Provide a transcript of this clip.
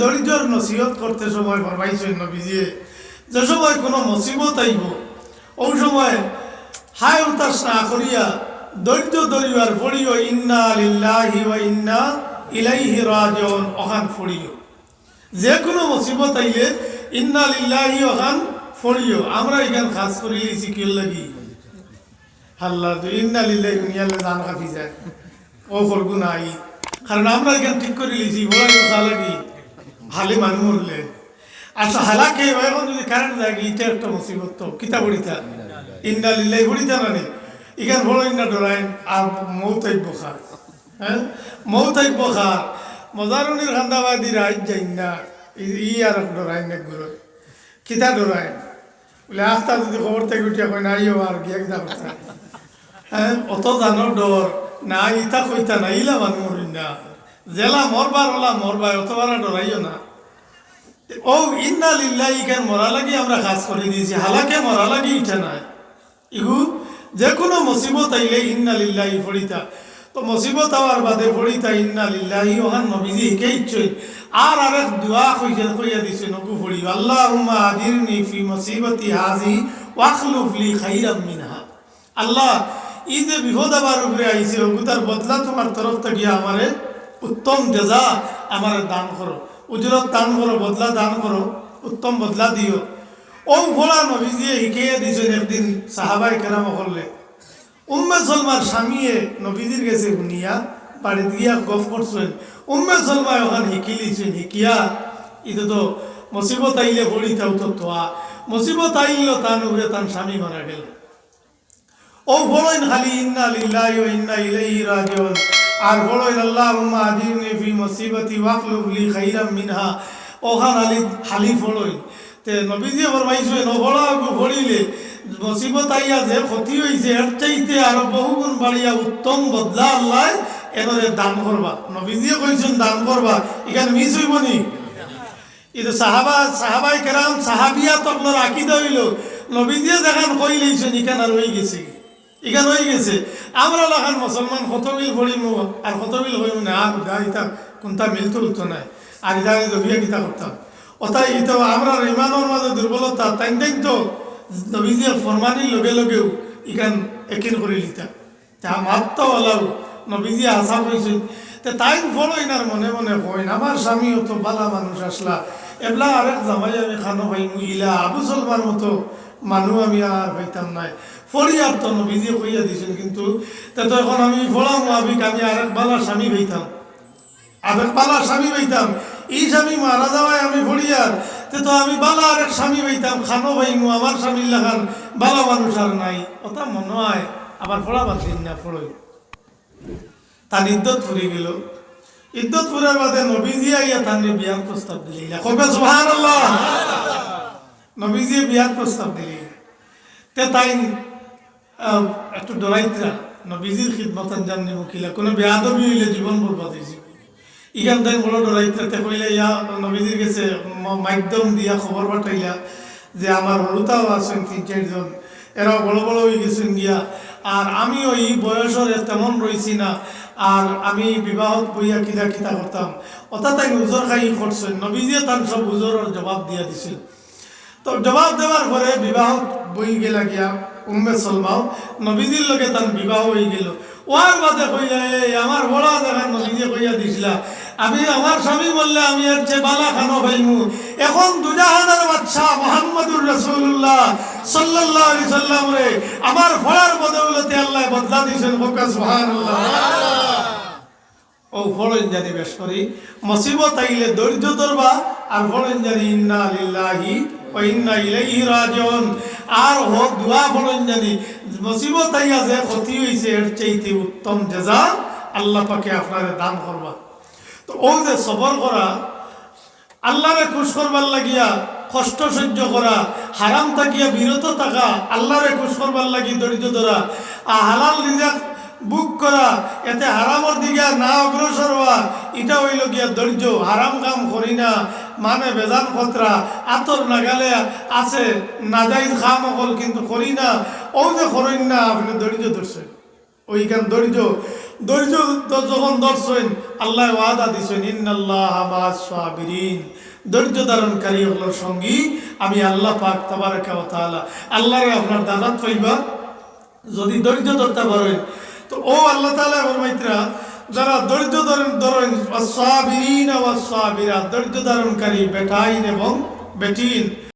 দরিদ্রর নসিহত করতে সময় ফরমাইছেন নবীজিয়ে যে সময় কোনো মুসিবত আইব ওই সময় হায় উতাস না করিয়া দরিদ্র দরিবার পড়িও ইন্না লিল্লাহি ওয়া ইন্না ইলাইহি রাজিউন ওখান পড়িও। যে কোনো মুসিবত আইলে ইন্না লিল্লাহি ওখান পড়িও। আমরা এখান খাস করি কি লাগি। হাল্লা, তো ইন্না লিল্লাহি দুনিয়ালে জান কাফি যায় ও নাই। কারণ আমরা এখান ঠিক করে লিছি বলাই কথা লাগি। হালি মানুষ মরলে আচ্ছা হালাকে এখন যদি কারেন্ট যায় এটা একটা মুসিবত তো কিতা পড়িতা ইন্না লিল্লাহি পড়িতা না নি ইখান বড় ইন্না ডরাইন আর মৌতাই বখার হ্যাঁ মৌতাই বখার মজারুনির খান্দাবাদী রাইজ যাই না ই- আর ডরাইন একগুলো কিতা ডরাইন বলে আস্তা যদি খবর থেকে উঠিয়া কয় না ইও আর গিয়া কিতা করতা হ্যাঁ অত জানোর ডর না ইতা কইতা না ইলা মানুষ মরিন না জেলা মরবার হলা মরবা অতবার ডরাইও না। ও, ইন্না লিল্লাহ ইখান মরা লাগি? আমরা কাজ করে দিয়েছি। হালাকে মরা লাগি ইটা নাই। ইহু, যে কোনো মুসিবত আইলে ইন্না লিল্লাহি ফড়িতা তো মুসিবত হওয়ার বাদে ফড়িতা ইন্না লিল্লাহি, ওহান নবীজি কে ইচ্ছই। আর আরেক দোয়া কইয়া কইয়া দিছে নকু ফড়ি আল্লাহুম্মা আদিরনি ফি মুসিবতি হাজি, ওয়াখলুফ লি খাইরাম মিনহা। আল্লাহ ই যে বিপদ আবার উপরে আইছে ওগুতার বদলা তোমার তরফ থেকে আমারে উত্তম জেজা আমারে দান করো। উজরত দান করো, বদলা দান করো, উত্তম বদলা দিও। ও ভোলা নবীজিয়ে শিখিয়ে দিয়েছেন একদিন সাহাবাই কেরাম করলে উম্মে সলমার স্বামীয়ে নবীজির গেছে শুনিয়া বাড়িতে গিয়া গফ করছেন। উম্মে সলমায় ওখান শিকি লিছেন শিকিয়া এটা তো মুসিবত আইলে পড়ি তাও তো তোয়া। মুসিবত আইল তান উপরে তান স্বামী মারা গেল। ও বড়ইন খালি, ইন্না লিল্লাহি ওয়া ইন্না ইলাইহি রাজিউন। আর বড়ইন আল্লাহুম্মা আদিরনি ফি মুসিবাতি ওয়াকলুব লি খাইরাম মিনহা। ওখান আলি হালি ফড়ইন তে নবীজি ফরমাইছে নবড়া ফড়িলে মুসিবত আইয়া যে ক্ষতি হইছে, এর চাইতে আরও বহুগুণ বাড়িয়া উত্তম বদলা আল্লাহ এবারে দান করবা। নবীজিয়ে কইছেন, দান করবা। এখানে মিস হইব নি? ಇದು সাহাবা সাহাবাই কেরাম, সাহাবিয়া তকলর আকিদা হইল নবীজিয়ে দেখান কই লইছেন ইখান আর হয়ে গেছে। ইখান হয়ে গেছে। আমরা লাখান মুসলমান কত বিল ভরিম আর কত বিল হইম না আর দা ইতা কোনটা মিলতো উঠতো নাই। আর ইতা দবিয়া কিতা করতাম ওটাই ইতো আমরা ইমানের মাঝে দুর্বলতা তাই তাই তো নবীজিয়ে ফরমানির লগে লগেও ইখান একিন করে লিতা। তা মাত্র ওলাও নবীজি আশা করেছেন তে তাই ফলো ইনার মনে মনে কইন আমার স্বামী অত বালা মানুষ আসলা এবলা আরেক জামাই আমি খানো ভাই মুইলা আবু সলমার মতো মানুষ আমি আর পাইতাম নাই। ফরি আর তো নবীজি কইয়া দিছেন কিন্তু তে তো এখন আমি ফলাম আবিক আমি আরেক বালা স্বামী হইতাম। আবেগ বালা স্বামী হইতাম। এই স্বামী মারা যাওয়ায় আমি ফড়িয়ার তে তো আমি বালা আরেক স্বামী হইতাম। খানো ভাইমু আমার স্বামীর লাগান বালা মানুষ আর নাই। ওটা মনে হয় আবার ফোড়া বাদ দিন না ফোড়ই। তার ইদ্যত ফুরে গেল। ইদ্যত ফুরার বাদে নবীজি আইয়া তার বিয়ার প্রস্তাব দিলে। কবে সুহান নবীজি বিয়ার প্রস্তাব দিলে। তে তাই একটু ডরাইতরা নবীজির খিদমতান জানি মুখিলা কোনো বেয়াদবি হইলে জীবন বরবাদ হয়েছে ইখান তাই বড় ডরাইতরা তে কইলে, ইয়া নবীজির গেছে মাধ্যম দিয়া খবর পাঠাইলা যে আমার হলুতাও আছেন তিন চারজন এরাও বড় বড় হয়ে গেছেন গিয়া। আর আমিও এই বয়সের তেমন রয়েছি না। আর আমি বিবাহত বইয়া কিতা কিতা করতাম। অর্থাৎ তাই উজর খাই করছেন নবীজিয়ে তার সব উজরের জবাব দিয়া দিছিল। তো জবাব দেওয়ার পরে বিবাহ বই গেলা গিয়া, উম্মে সলমাও, নবীজির লগে তার বিবাহ হয়ে গেল। ওয়ার বাদে কইয়া এই আমার বড়া দেখা নবীজি কইয়া দিছিলা, আমি আমার স্বামী বললে আমি এর চেয়ে বালা খানো ভাইমু এখন দুজাহানের বাচ্চা মোহাম্মদুর রসুল্লাহ আলাইহি সাল্লাম রে, আমার ফলার বদৌলতে আল্লাহ বদলা দিয়েছেন বকা, সুবহানাল্লাহ। ও ফলন জানি বেশ করি। মুসিবত আইলে ধৈর্য ধরবা, আর ফলন জানি ইন্না লিল্লাহি ও ইন্না ইলাইহি রাজিউন। আর হোক দোয়া ফলন জানি মুসিবত আইয়া যে ক্ষতি হইছে, এর চাইতে উত্তম জাযা আল্লাহ পাকে আপনারে দান করবা। তো ও যে সবর করা, আল্লাহরে খুশ করবার লাগিয়া, কষ্ট সহ্য করা, হারাম থাকিয়া বিরত থাকা, আল্লাহরে খুশ করবার লাগি ধৈর্য ধরা, আর হালাল রিজাক বুক করা, এতে হারামর দিকে না অগ্রসর হওয়া, এটা হইল গিয়া ধৈর্য। হারাম কাম করি না মানে বেজান খতরা, আতর নাগালে আছে নাজাইজ খাম অকল, কিন্তু করি না। ও যে করেন না, আপনি ধৈর্য ধরছেন। ওইখান ধৈর্য। ধৈর্য যখন ধরছেন, আল্লাহ ওয়াদা দিছেন, ইন্নাল্লাহ সাবিরিন। ধৈর্য ধারণকারী হলোর সঙ্গী। আমি আল্লাহ পাক তাবারাকা ওয়া তাআলা। আল্লাহরে আপনার দাদাত পাইবা। যদি ধৈর্য ধরতে পারেন ও আল্লাহ তালা আমার মাইত্রা যারা দরিদ্র ধরেন ধরেন, সাবিরিন ওয়া সাবিরা দরিদ্র ধারণকারী বেটাইন এবং বেটিন